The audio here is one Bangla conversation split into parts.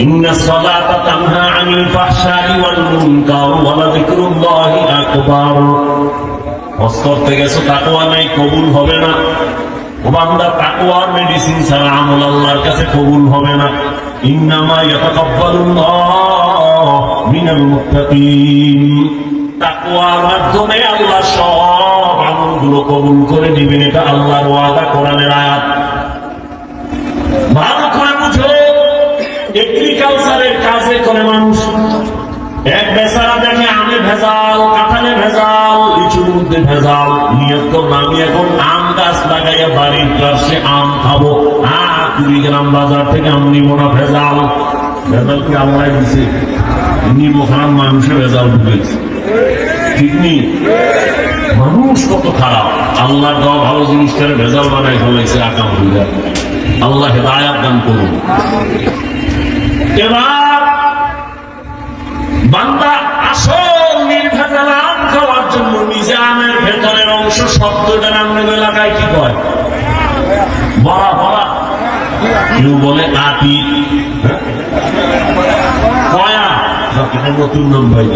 إن الصلاة تنهى عن الفحشاء والمنكر ولذكر الله أكبر অস্তর থেকে গেছো তাকওয়া নাই কবুল হবে না ও বান্দা তাকওয়ার মেডিসিন ছাড়া আমল আল্লাহর কাছে কবুল হবে না ইন্নামা ইয়াতাকাব্বালুল্লাহ মিনাল মুত্তাকিন তাকওয়ার মাধ্যমে আল্লাহ সব আমলগুলো কবুল করে দিবেন এটা আল্লাহর ওয়াদা কোরআনের আয়াত এগ্রিকালচারের কাজে করে মানুষ। এক বেচারা দেখে আমে ভেজাল, কাঁঠালে ভেজাল, লিচুর মধ্যে ভেজাল। নিয়ত করলাম আমি এখন আম গাছ লাগাইয়া বাড়ির পাশে আম খাব। আর কুড়িগ্রাম বাজার থেকে আম নিব না, ভেজাল। ভেজাল কি আল্লাহ দিছে? নিব খান মানুষের ভেজাল ঢুকেছে। ঠিক নেই মানুষ কত খারাপ। আল্লাহ দেওয়া ভালো জিনিসটার ভেজাল বানাই ফেলাইছে আকাম আল্লাহ হেদায়াত দান করুন। এবার বান্দা আসল নির্ভেজাল আম খাওয়ার জন্য নিজে আমের ভেতরের অংশ শব্দটা নামের এলাকায় কি কয়? বড়া বড়া কেউ বলে হ্যাঁ? কয়া? নতুন নাম ভাই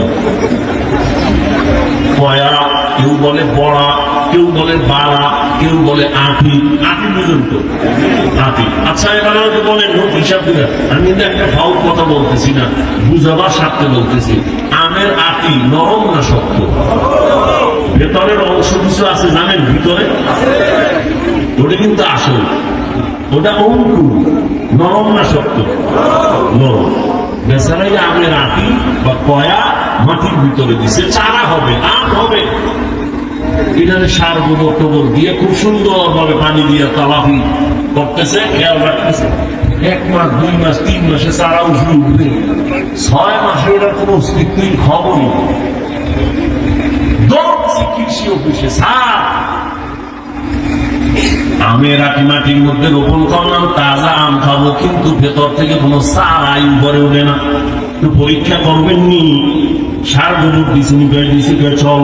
কয়া, কেউ বলে বড়া। কেউ বলে বাড়া কেউ বলে আটি আটি বুঝুন তো আটি আচ্ছা এবার আমাকে বলেন নোট হিসাব দিলে আমি কিন্তু একটা ফাউল কথা বলতেছি না, বুঝাবার স্বার্থে বলতেছি। আমের আটি নরম না শক্ত? ভেতরের অংশ কিছু আছে, জানেন ভিতরে? ওটা কিন্তু আসল। ওটা অঙ্কুর, নরম না শক্ত? নরম। বেচারাই আমের আটি বা কয়া মাটির ভিতরে দিছে, চারা হবে, আম হবে। এখানে সার গোবর টোবর দিয়ে খুব সুন্দর ভাবে পানি দিয়ে তালাফি করতেছে, খেয়াল রাখতেছে। এক মাস, দুই মাস, তিন মাসে চারা উঠবে উঠবে। ছয় মাসে ওটার কোনো অস্তিত্বই খবরই কৃষি অফিসে, স্যার। আমের আটি মাটির মধ্যে রোপণ করলাম, তাজা আম খাব, কিন্তু ভেতর থেকে কোনো সার আই উপরে উঠে না। পরীক্ষা করবেন নি সার দিছি চল।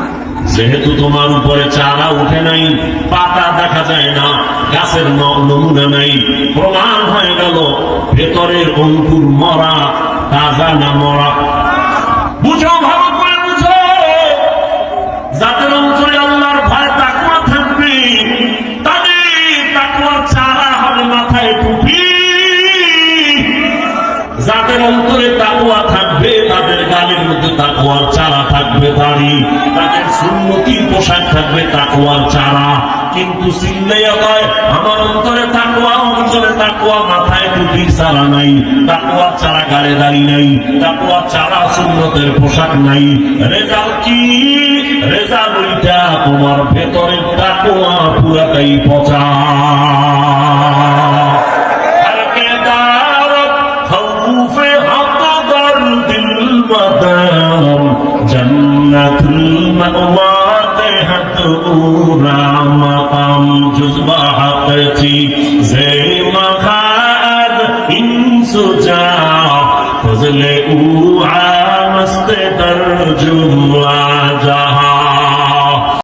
যেহেতু তোমার উপরে চারা উঠে নাই, পাতা দেখা যায় না, গাছের নমুনা নাই, প্রমাণ হয়ে গেল, ভেতরের অঙ্কুর মরা, তাজা না মরা। বুঝো, ভালো করে বুঝো। যাদের অন্তরে আল্লাহর ভয় তাকুয়া থাকবে। তাদের তাকুয়া চারা হবে মাথায় টুপি। যাদের অন্তরে তাকুয়ার চারা থাকবে দাড়ি, তাদের সুন্নতির পোশাক থাকবে তাকুয়ার চারা। কিন্তু চিল্লাইয়া কয় আমার অন্তরে তাকুয়া অন্তরে তাকুয়া মাথায় টুপির চারা নাই তাকুয়ার চারা গাড়ে দাড়ি নাই তাকুয়ার চারা সুন্নতের পোশাক নাই। রেজাল কি? রেজাল ওইটা তোমার ভেতরের তাকুয়া পুরাটাই পচা। تحت أورام أم جزب حقتي زي ما خاد إن سجا فضل أوعى مستدر جمعة